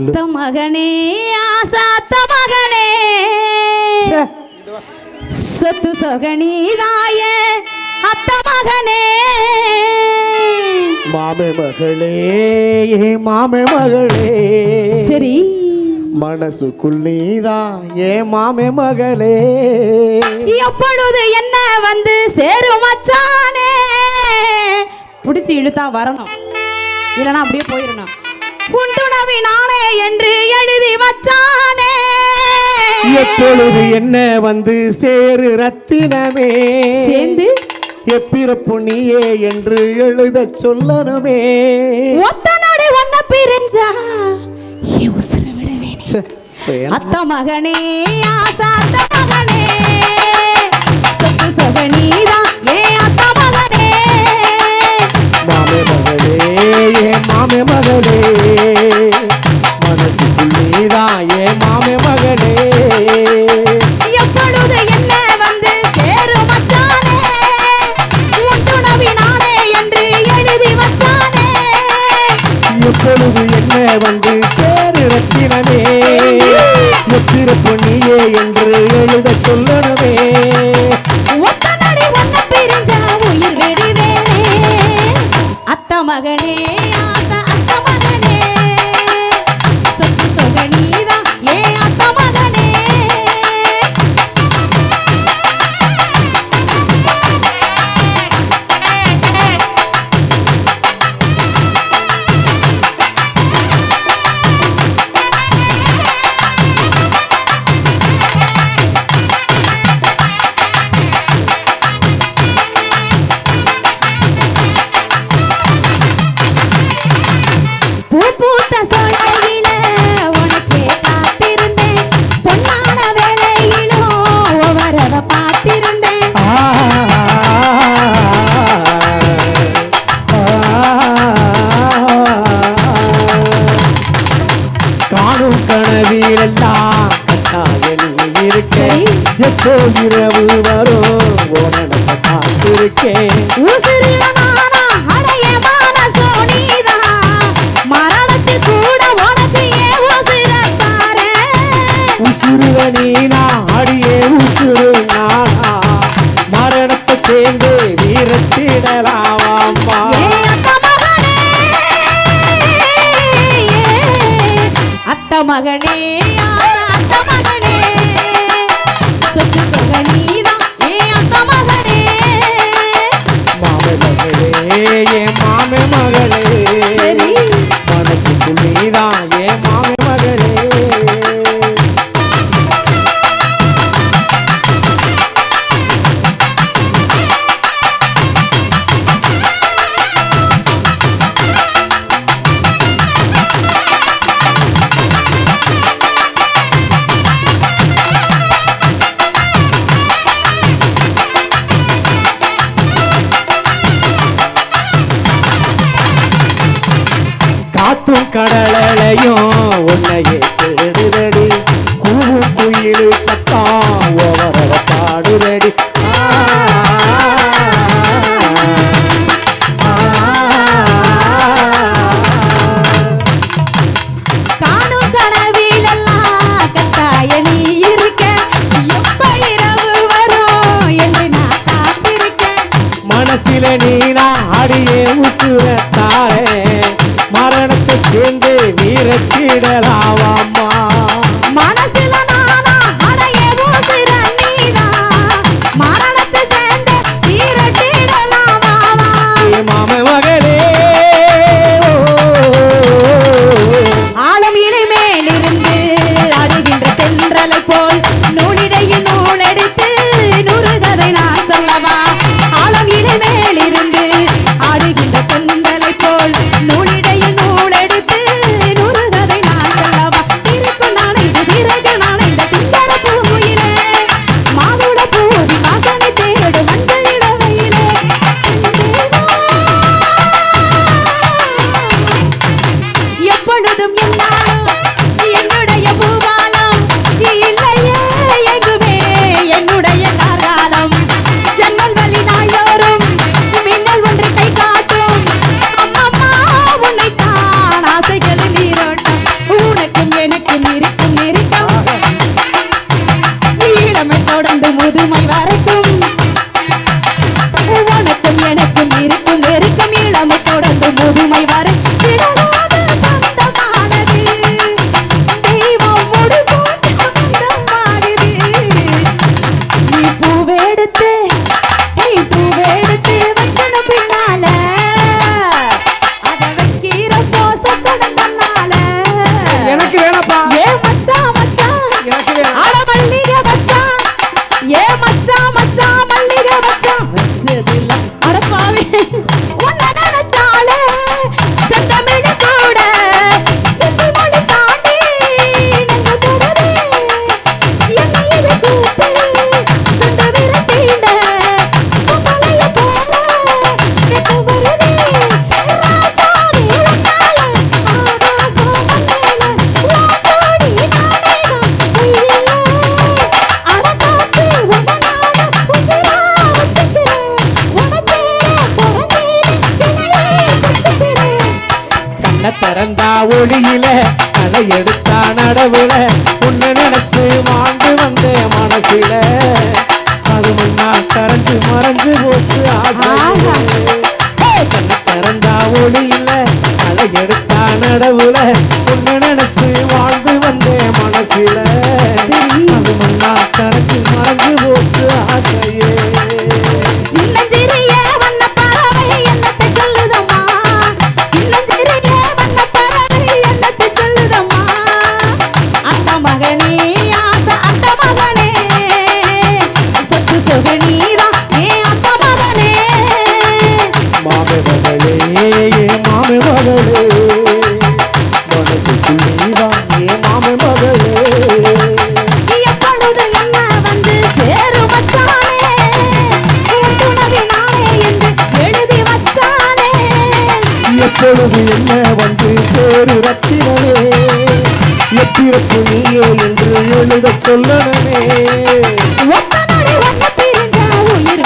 ஆசாத்த மகனே ஆசாத்த மகனே. சொத்து சொகனீதாய அத்த மகனே. மாமே மகளே ஏ மாமே மகளே. சரி. மனசுக்குள் நீதான் ஏ மாமே மகளே. எப்பொழுது என்ன வந்து சேரும் மச்சானே? பிடிச்சி இழுத்தா வரணும். இல்லைன்னா அப்படியே போயிடணும். உண்டுணவி நானே என்று எழுதி வச்சானே. எப்பொழுது என்ன வந்து சேரு ரத்தினமே? சேர்ந்து? எப்பிறப்பு நீயே என்று எழுத சொல்லணுமே. ஒத்தனோட ஒன்ன பிரிஞ்சா? உசுர விட அத்த மகனே ஆசாத்த என்று எழுதச் சொல்லணுமே. காத்திருக்கே எப்போ இரவு வரும்? உனக்கு காத்திருக்கேன் மரணத்தில் கூட உனக்கு உசுருவ நீனா மாமே மகளே எடுதடி Thank you. கண்ண திறந்தா ஒளியில? அதை எடுத்தா நடவுல? உன்னை நினைச்சு மாண்டு வந்த மனசுல. அது முன்னா கரைஞ்சு மறைஞ்சு போச்சு ஆசை. கண்ண திறந்தா ஒளியில? அதை எடுத்தா நடவுல? எப்பொழுது என்ன வந்து சேரு ரத்தினமே? எப்பிறப்பு நீயே என்று எழுத சொல்லணுமே? உயிர்